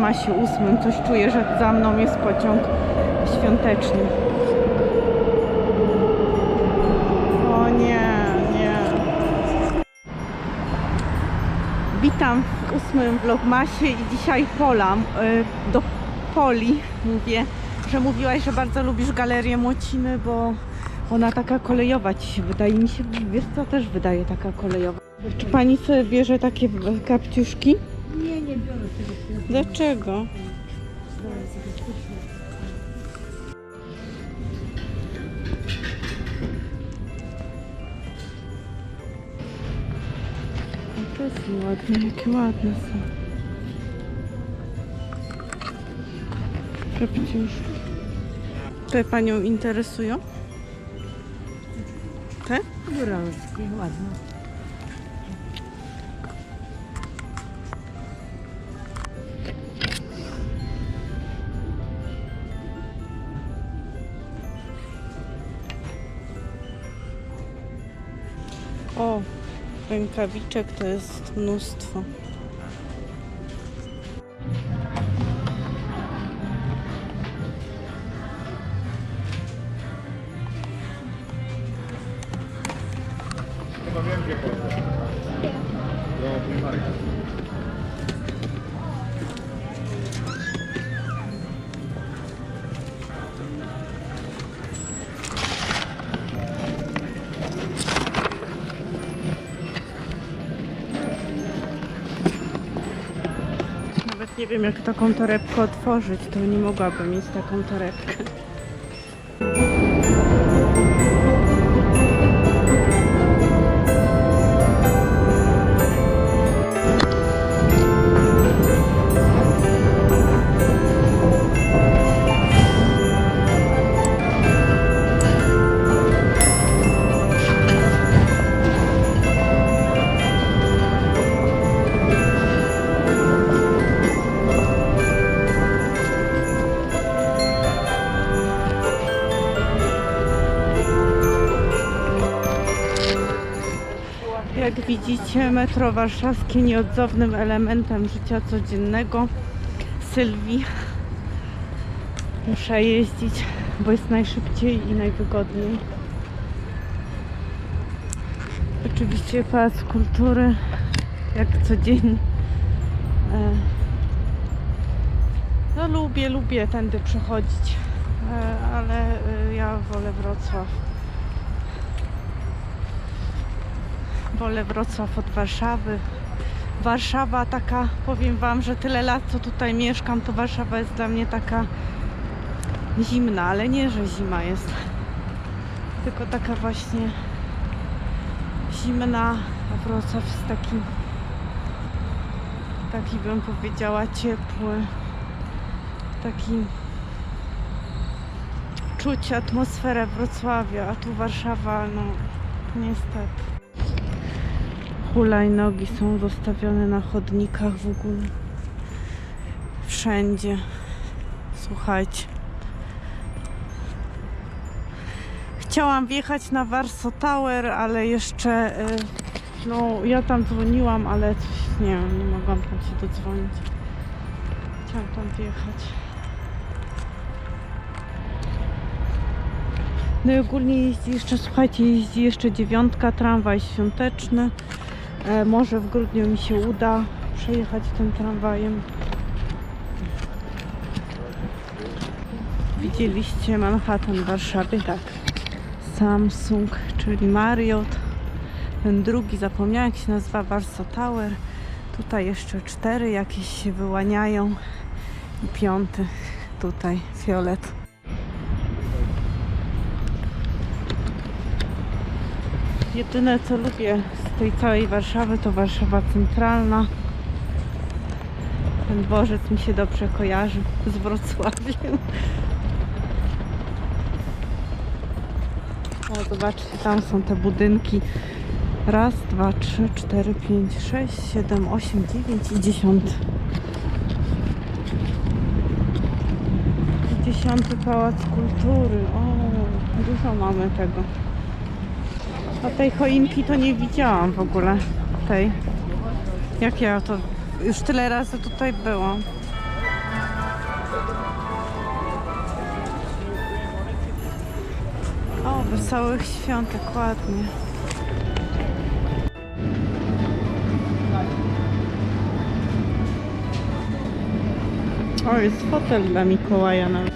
Vlogmasie ósmym. Coś czuję, że za mną jest pociąg świąteczny. O nie, nie. Witam w ósmym Vlogmasie i dzisiaj Polam, y, do Poli mówię, że mówiłaś, że bardzo lubisz galerię Młociny, bo ona taka kolejowa ci się wydaje. Mi się, wiesz co, też wydaje taka kolejowa. Czy pani sobie bierze takie kapciuszki? Nie, biorę tego. Dlaczego? Biorę. O, to jest ładne, jakie ładne są. Kapciuszki. Te panią interesują? Te? Góralskie, ładne. Rękawiczek to jest mnóstwo. Nie wiem jak taką torebkę otworzyć, to nie mogłabym mieć taką torebkę. Jak widzicie, metro warszawskie nieodzownym elementem życia codziennego Sylwii. Muszę jeździć, bo jest najszybciej i najwygodniej. Oczywiście Pałac Kultury, jak co dzień. E, No lubię, lubię tędy przechodzić, e, ale e, ja wolę Wrocław. Wolę Wrocław od Warszawy. Warszawa taka, powiem Wam, że tyle lat co tutaj mieszkam, to Warszawa jest dla mnie taka zimna, ale nie, że zima jest. Tylko taka właśnie zimna, a Wrocław jest taki, taki bym powiedziała ciepły, taki czuć atmosferę Wrocławia, a tu Warszawa, no niestety. Hulajnogi są zostawione na chodnikach w ogóle. Wszędzie. Słuchajcie. Chciałam wjechać na Warso Tower, ale jeszcze. y, No, ja tam dzwoniłam, ale coś, nie wiem, nie mogłam tam się dodzwonić. Chciałam tam wjechać. No i ogólnie jeździ jeszcze, słuchajcie, jeździ jeszcze dziewiątka, tramwaj świąteczny. E, może w grudniu mi się uda przejechać tym tramwajem. Widzieliście Manhattan w Warszawie? Tak. Samsung, czyli Marriott. Ten drugi, zapomniałam jak się nazywa, Warsaw Tower. Tutaj jeszcze cztery jakieś się wyłaniają. I piąty tutaj, fiolet. Jedyne co lubię z tej całej Warszawy to Warszawa Centralna. Ten dworzec mi się dobrze kojarzy z Wrocławiem. O, zobaczcie, tam są te budynki. Raz, dwa, trzy, cztery, pięć, sześć, siedem, osiem, dziewięć i dziesiąty. I Dziesiąty Pałac Kultury. O, dużo mamy tego. A tej choinki to nie widziałam w ogóle. Tej. Jak ja to... Już tyle razy tutaj byłam. O, wesołych świątek, ładnie. O, jest fotel dla Mikołaja nawet.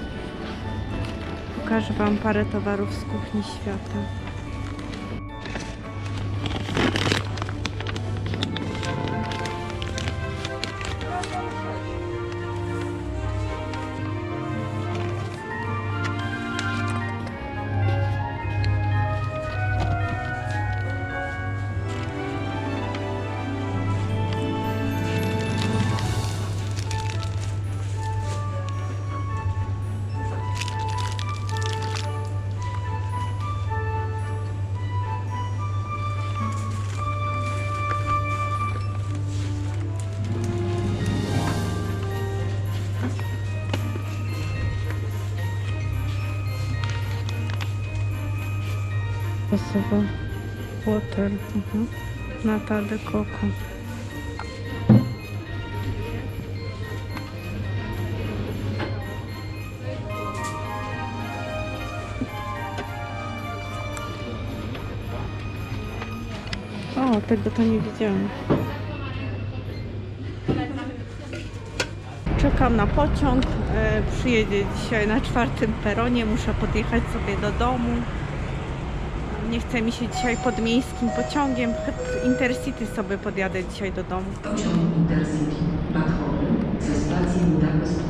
Pokażę Wam parę towarów z kuchni świata. 嗯。Kosovo Water. Mhm. Nata de Coco. O, tego to nie widziałam. Czekam na pociąg. E, przyjedzie dzisiaj na czwartym peronie. Muszę podjechać sobie do domu. Nie chce mi się dzisiaj podmiejskim pociągiem. Chy- Intercity sobie podjadę dzisiaj do domu. Pociąg Intercity Platformy ze stacji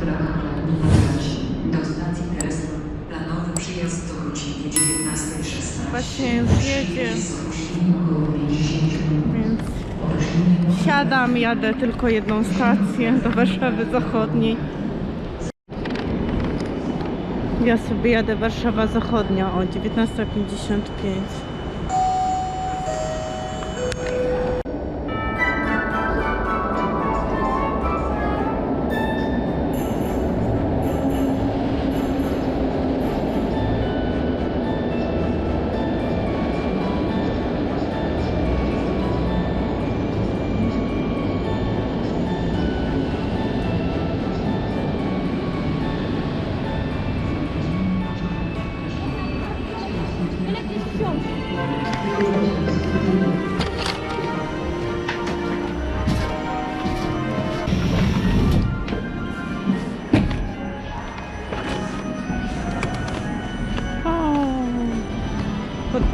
Kladnina traci do stacji Tresno. Planowy przyjazd do godziny 19.16. Właśnie już jedzie, Z opóźnieniem około 50 minut. więc siadam, jadę tylko jedną stację do Warszawy Zachodniej. Ja sobie jadę Warszawa Zachodnia o 19.55.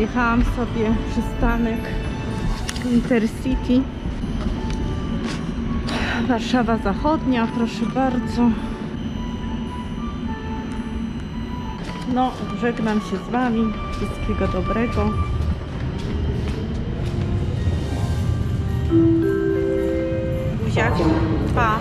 Podjechałam sobie przystanek Intercity. Warszawa Zachodnia, proszę bardzo. No, żegnam się z Wami. Wszystkiego dobrego. Buziak. Pa.